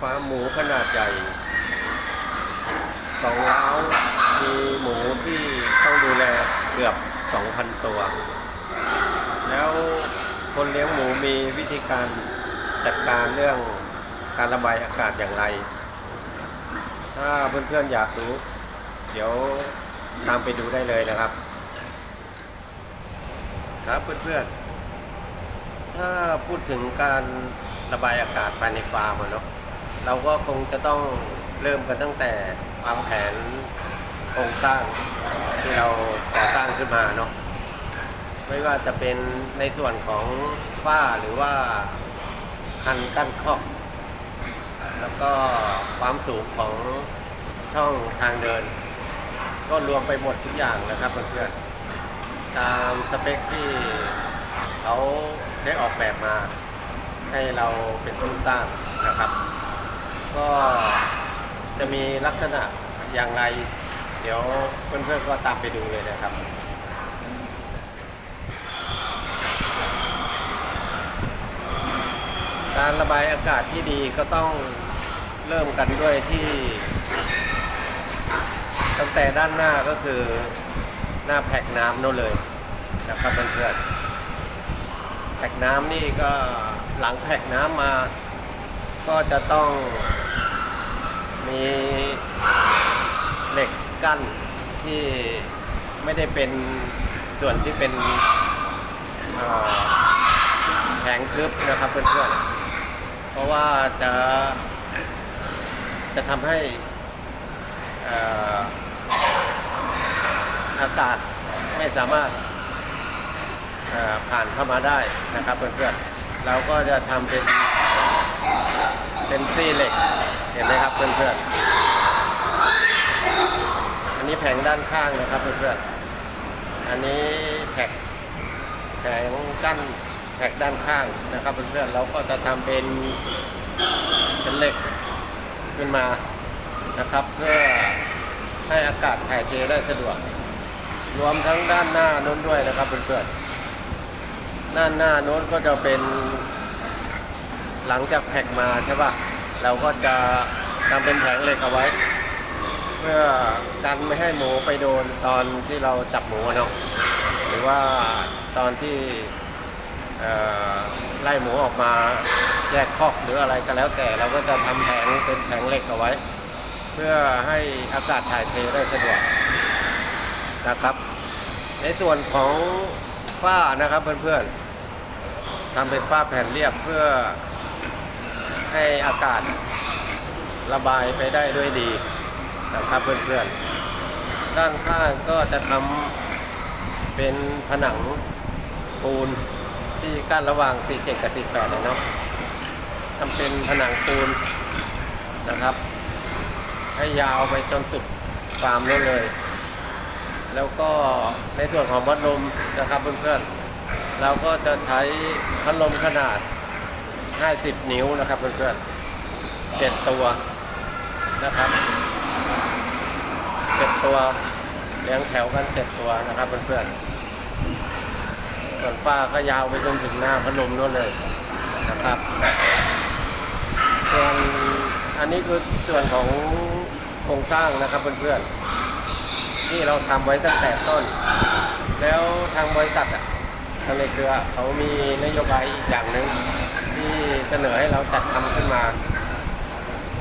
ฟาร์มหมูขนาดใหญ่สองล้ามีหมูที่ต้องดูแลเกือบ 2,000 ตัว แล้วคนเลี้ยงหมูมีวิธีการจัดการเรื่องการระบายอากาศอย่างไร ถ้าเพื่อนๆอยากรู้ เดี๋ยวตามไปดูได้เลยนะครับ ครับเพื่อนๆ ถ้าพูดถึงการระบายอากาศภายในฟาร์มเนาะ เราก็คงจะต้องเริ่มกันตั้งแต่วางแผนโครงสร้างที่เราก่อสร้างขึ้นมาเนาะไม่ว่าจะเป็นในส่วนของฝ้าหรือว่าคันกั้นคอกแล้วก็ความสูงของช่องทางเดิน ก็รวมไปหมดทุกอย่างนะครับเพื่อนๆตามสเปคที่เขาได้ออกแบบมา ให้เราเป็นผู้สร้างนะครับ ก็จะมีลักษณะอย่างไร เดี๋ยวเพื่อนๆก็ตามไปดูเลยนะครับ การระบายอากาศที่ดีก็ต้องเริ่มกันด้วยที่ ตั้งแต่ด้านหน้าก็คือหน้าแพ็กน้ำโน่นเลยนะครับเพื่อนๆแพ็กน้ำนี่ก็หลังแพ็กน้ำมาก็จะต้อง มีเหล็กกั้นที่ไม่ได้เป็นส่วนที่เป็นเอ่อแผงทึบนะครับเพื่อนๆ เพราะว่าจะจะทำให้อากาศไม่สามารถผ่านเข้ามาได้นะครับเพื่อนๆ เราก็จะทำเป็นเป็นซี่เหล็ก เห็นไหมครับเพื่อนๆ อันนี้แผงด้านข้างนะครับเพื่อนๆ อันนี้แผกแผงกั้นแผกด้านข้างนะครับเพื่อนๆเราก็จะทำเป็นเป็นเหล็กขึ้นมานะครับ เพื่อให้อากาศถ่ายเทได้สะดวก รวมทั้งด้านหน้าโน้นด้วยนะครับเพื่อนๆด้านหน้าโน้นก็จะเป็นหลังจากแพ็กมาใช่ปะ เราก็จะทำเป็นแผงเหล็กเอาไว้ เพื่อกันไม่ให้หมูไปโดนตอนที่เราจับหมูอะเนาะหรือว่าตอนที่ไล่หมูออกมาแยกคอกหรืออะไรก็แล้วแต่เราก็จะทำแผงเป็นแผงเหล็กเอาไว้ เพื่อให้อากาศถ่ายเทได้สะดวกนะครับ ในส่วนของฝ้านะครับเพื่อนๆทำเป็นฝ้าแผ่นเรียบเพื่อ ให้อากาศระบายไปได้ด้วยดีนะครับเพื่อนๆ ด้านข้างก็จะทำเป็นผนังปูนที่กั้นระหว่าง 47 กับ 48เลยเนาะทำเป็นผนังปูนนะครับ ให้ยาวไปจนสุดฟาร์มนั่นเลย แล้วก็ในส่วนของพัดลมนะครับเพื่อนๆเราก็จะใช้พัดลมขนาด 50 นิ้วนะครับเพื่อนๆ7ตัวนะครับ7ตัวเลี้ยงแถวกัน7ตัวนะครับเพื่อนๆส่วนฝ้าก็ยาวไปจนถึงหน้าพัดลมนั่นเลยนะครับส่วนอันนี้คือส่วนของโครงสร้างนะครับเพื่อนๆที่เราทำไว้ตั้งแต่ต้น แล้วทางบริษัทอะทางในเครือเขามีนโยบายอีกอย่างหนึ่ง ที่เสนอให้เราจัดทำขึ้นมา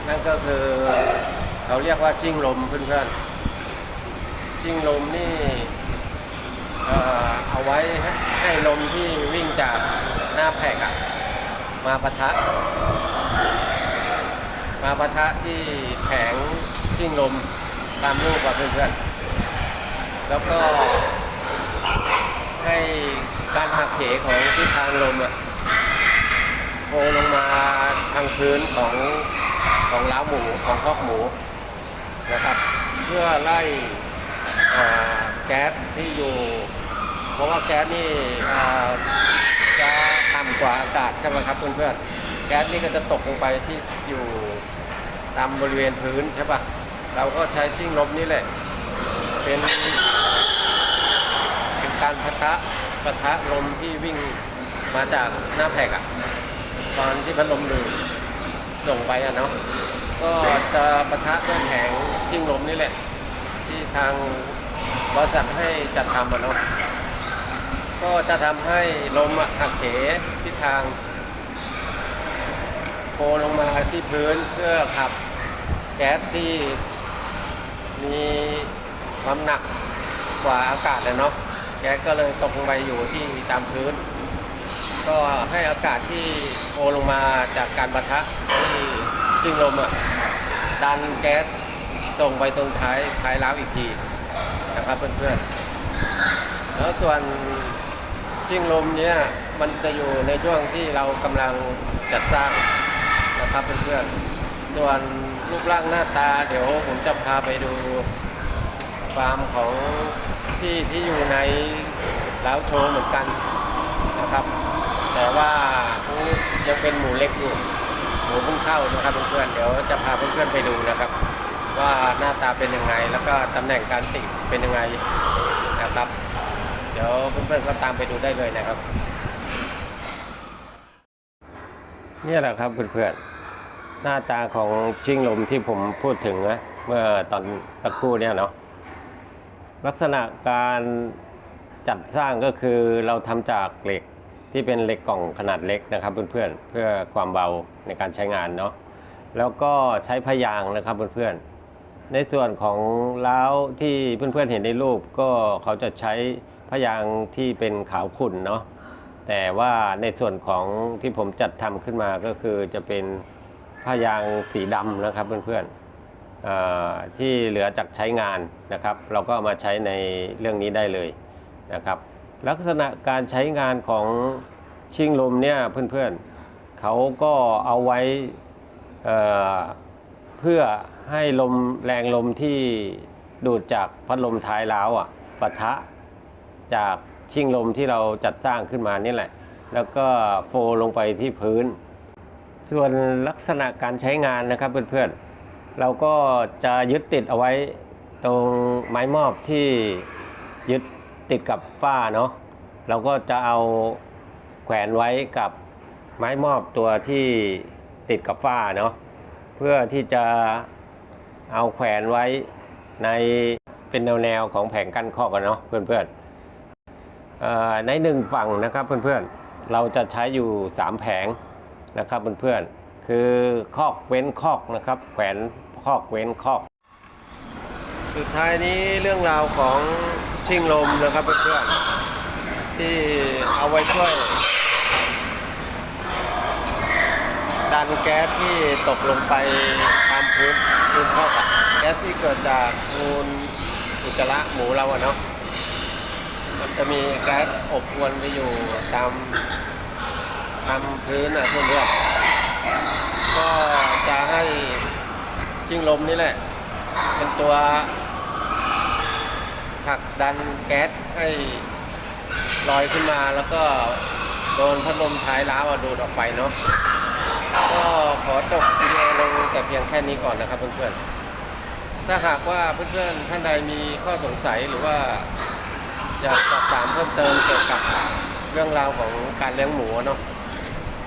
นั่นก็คือเขาเรียกว่าจิ้งลมเพื่อนๆจิ้งลมนี่เอาไว้ให้ลมที่วิ่งจากหน้าแผกอะมาปะทะ มาปะทะที่แผงจิ้งลมตามรูปกับเพื่อนๆ แล้วก็ให้การหักเหของทิศทางลมอะ โผล่ลงมาทางพื้นของของล้าวหมูของคอกหมูนะครับ เพื่อไล่แก๊สที่อยู่ เพราะว่าแก๊สนี่จะต่ำกว่าอากาศใช่ไหมครับเพื่อนๆแก๊สนี่ก็จะตกลงไปที่อยู่ตามบริเวณพื้นใช่ปะเราก็ใช้ชิ่งลมนี่แหละ เป็นเป็นการปะทะปะทะลมที่วิ่งมาจากหน้าแผกอะ ตอนที่พัดลมดูดส่งไปอะเนาะก็จะปะทะด้วยแผงจิ้งลมนี่แหละ ที่ทางบริษัทให้จัดทำอะเนาะก็จะทำให้ลมหักเหทิศทางโคลงมาที่พื้นเพื่อขับแก๊สที่มีความหนักกว่าอากาศเลยเนาะแก๊สก็เลยตกลงไปอยู่ที่ตามพื้น ก็ให้อากาศที่โอลงมาจากการประทะที่จิ้งลมอะดันแก๊สส่งไปตรงท้ายท้ายล้าวอีกทีนะครับเพื่อนๆ แล้วส่วนจิ้งลมเนี้ยมันจะอยู่ในช่วงที่เรากำลังจัดสร้างนะครับเพื่อนๆ ส่วนรูปร่างหน้าตาเดี๋ยวผมจะพาไปดูฟาร์มของที่ที่อยู่ในล้าวโชว์เหมือนกันนะครับ แต่ว่ายังเป็นหมูเล็กอยู่หมูเพิ่งเข้านะครับเพื่อนๆเดี๋ยวจะพาเพื่อนๆไปดูนะครับ ว่าหน้าตาเป็นยังไง แล้วก็ตำแหน่งการติดเป็นยังไงนะครับ เดี๋ยวเพื่อนๆก็ตามไปดูได้เลยนะครับนี่แหละครับเพื่อนๆหน้าตาของชิงลมที่ผมพูดถึงนะเมื่อตอนสักครู่เนี่ยเนาะลักษณะการจัดสร้างก็คือเราทำจากเหล็ก ที่เป็นเหล็กกล่องขนาดเล็กนะครับเพื่อนๆเพื่อความเบาในการใช้งานเนาะแล้วก็ใช้พยางนะครับเพื่อนๆในส่วนของล้าวที่เพื่อนๆเห็นในรูปก็เขาจะใช้พยางที่เป็นขาวขุ่นเนาะแต่ว่าในส่วนของที่ผมจัดทำขึ้นมาก็คือจะเป็นพยางสีดำนะครับเพื่อนๆเอ่อที่เหลือจากใช้งานนะครับ เราก็มาใช้ในเรื่องนี้ได้เลยนะครับ ลักษณะการใช้งานของชิงลมเนี่ยเพื่อนๆเขาก็เอาไว้เเพื่อให้ลมแรงลมที่ดูดจากพัดลมท้ายล้าวอะปะทะจากชิงลมที่เราจัดสร้างขึ้นมานี่แหละ แล้วก็โฟลลงไปที่พื้น ส่วนลักษณะการใช้งานนะครับเพื่อนๆ เราก็จะยึดติดเอาไว้ตรงไม้มอบที่ยึด ติดกับฝ้าเนาะเราก็จะเอาแขวนไว้กับไม้มอบตัวที่ติดกับฝ้าเนาะเพื่อที่จะเอาแขวนไว้ในเป็นแนวๆของแผงกั้นข้อกันเนาะเพื่อนๆเอ่อในหนึ่งฝั่งนะครับเพื่อนๆเราจะใช้อยู่ 3 แผงนะครับเพื่อนๆคือคอกเว้นคอกนะครับ แขวนคอกเว้นคอก สุดท้ายนี้เรื่องราวของ ชิงลมนะครับเพื่อนๆที่เอาไว้ช่วยดันแก๊สที่ตกลงไปตามพื้นพื้นท่อแก๊สที่เกิดจากมูลอุจจาระหมูเราอะเนาะมันจะมีแก๊สอบอวนไปอยู่ตามตามพื้นอะเพื่อนๆก็จะให้ชิงลมนี่แหละ เป็นตัว ผลักดันแก๊สให้ลอยขึ้นมาแล้วก็โดนพัดลมท้ายล้าวดูดออกไปเนาะก็ขอจบวิดีโอลงแต่เพียงแค่นี้ก่อนนะครับเพื่อนๆถ้าหากว่าเพื่อนๆท่านใดมีข้อสงสัยหรือว่าอยากสอบถามเพิ่มเติมเกี่ยวกับเรื่องราวของการเลี้ยงหมูเนาะ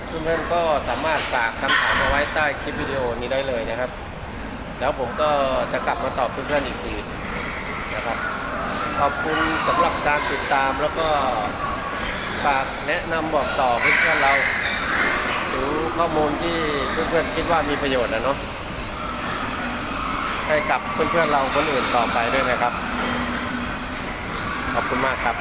เพื่อนๆก็สามารถฝากคำถามเอาไว้ใต้คลิปวิดีโอนี้ได้เลยนะครับ แล้วผมก็จะกลับมาตอบเพื่อนๆอีกทีนะครับ ขอบคุณสำหรับการติดตามแล้วก็ฝากแนะนำบอกต่อเพื่อนๆเราหรือข้อมูลที่เพื่อนๆคิดว่ามีประโยชน์นะเนาะให้กับเพื่อนๆเราคนอื่นต่อไปด้วยนะครับ ขอบคุณมากครับ